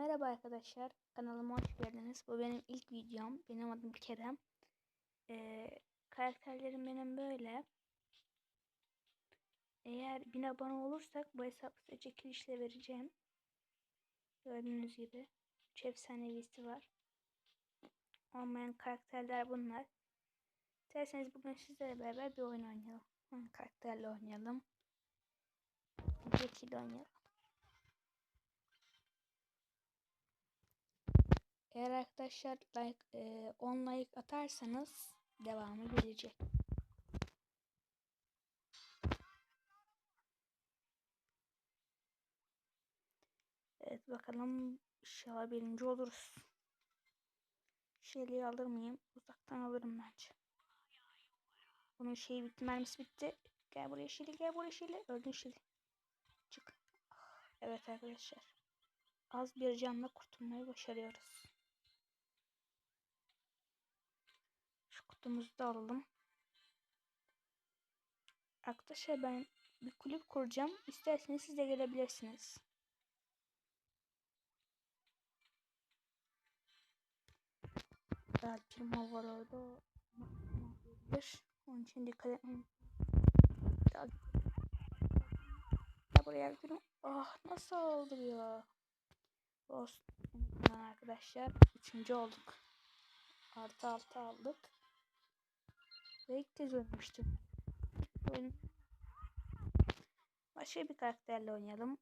Merhaba arkadaşlar, kanalıma hoş geldiniz. Bu benim ilk videom. Benim adım Kerem. Ee, karakterlerim benim böyle. Eğer 1000 abone olursak bu hesabı size çekilişle vereceğim. Gördüğünüz gibi. Üç efsanevisi var. Olmayan karakterler bunlar. İsterseniz bugün sizlerle beraber bir oyun oynayalım. Hangi karakterle oynayalım? İle oynayalım. Eğer arkadaşlar like e, 10 like atarsanız devamı gelecek. Evet bakalım inşallah birinci oluruz. Şeyliği alır mıyım? Uzaktan alırım bence. Bunun şeyi bitti, mermisi bitti. Gel buraya Şili, gel buraya Şili. Öldün Şili. Çık. Evet arkadaşlar. Az bir canla kurtulmayı başarıyoruz. Kutumuzu da alalım. Arkadaşlar ben bir kulüp kuracağım. İsterseniz siz de gelebilirsiniz. Belki var orada. Onun için dikkat etmem. Ya buraya gidelim. Ah nasıl oldu ya? Olsun. Arkadaşlar üçüncü olduk. Artı altı aldık. Ve ilk kez ölmüştüm. Oyun... Başka bir karakterle oynayalım.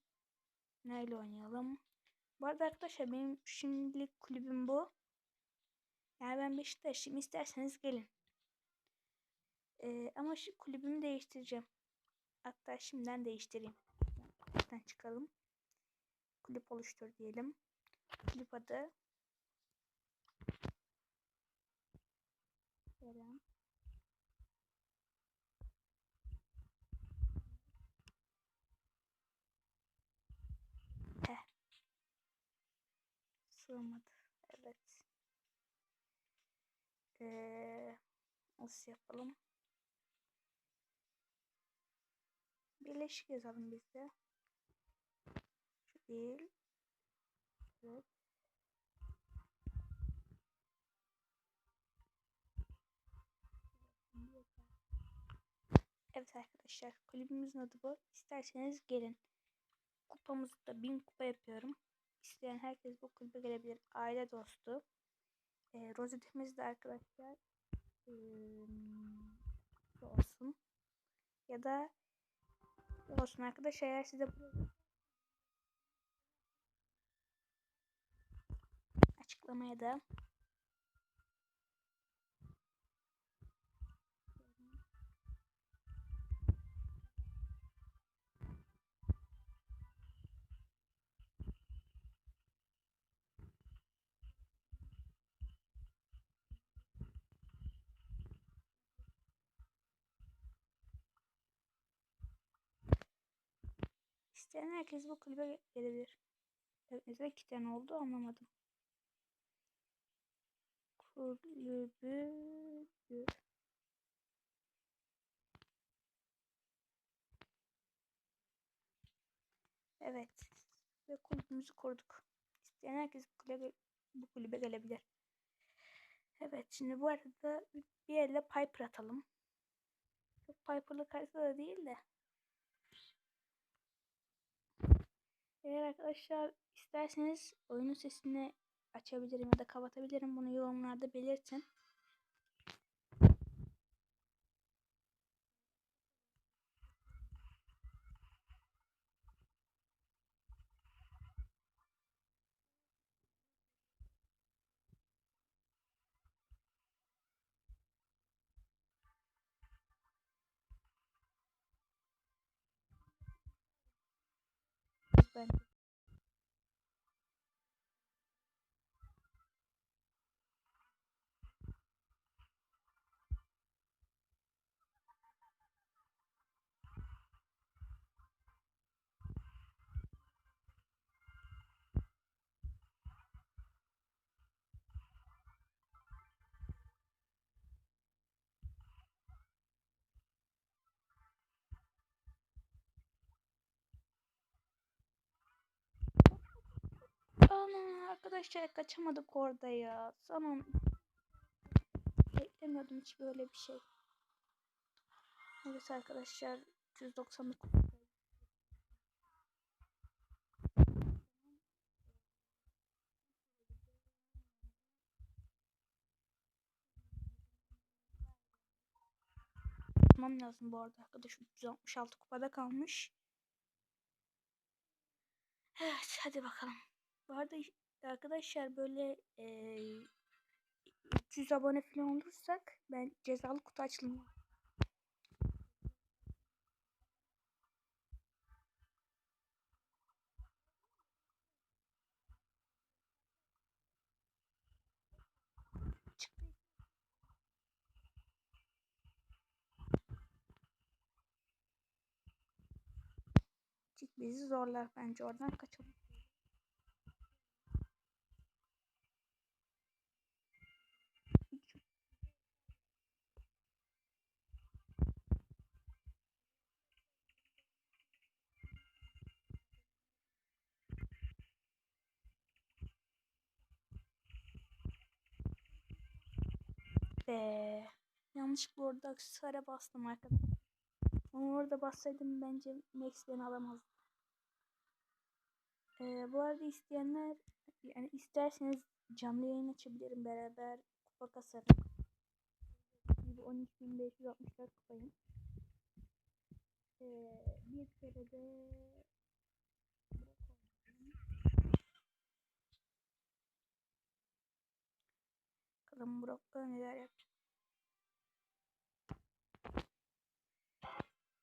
Neyle oynayalım? Bu arada arkadaşlar benim şimdilik kulübüm bu. Yani ben Beşiktaş'ım isterseniz gelin. Ee, ama şu kulübümü değiştireceğim. Hatta şimdiden değiştireyim. Kulüpten çıkalım. Kulüp oluştur diyelim. Kulüp adı Kerem Sığmadı. Evet. Ee, nasıl yapalım? Birleşik yazalım biz de. Şu değil. Evet. Evet arkadaşlar kulübümüzün adı bu. İsterseniz gelin. Kupamızı da 1000 kupa yapıyorum. İsteyen herkes bu kulübe gelebilir. Aile dostu. E, rozetimiz de arkadaşlar e, olsun. Ya da olsun arkadaşlar eğer size açıklamaya da İsteyen herkes bu kulübe gelebilir. Neden iki tane oldu anlamadım. Kulübü Evet. Ve kulübümüzü kurduk. İsteyen herkes bu kulübe, bu kulübe gelebilir. Evet şimdi bu arada bir elle Piper atalım. Çok Piper'lı karşı da değil de. Eğer arkadaşlar isterseniz oyunun sesini açabilirim ya da kapatabilirim. Bunu yorumlarda belirtin. Ben Ana arkadaşlar kaçamadık orada ya. Tamam. Beklemiyordum hiç böyle bir şey. Evet arkadaşlar 199 Tutmam lazım bu arada arkadaş 366 kupada kalmış. Evet hadi bakalım. Bu arada arkadaşlar böyle e, 300 abone falan olursak ben cezalı kutu açılımı. Çık bizi zorlar bence oradan kaçalım. Be. Yanlışlıkla orada aksesuara bastım arkadaşlar. Ama orada bassaydım bence Max beni alamazdı. Ee, bu arada isteyenler yani isterseniz canlı yayın açabilirim beraber kupa kasarım. Gibi 13.564 kupayım. Ee, bir kere de asombro en el área.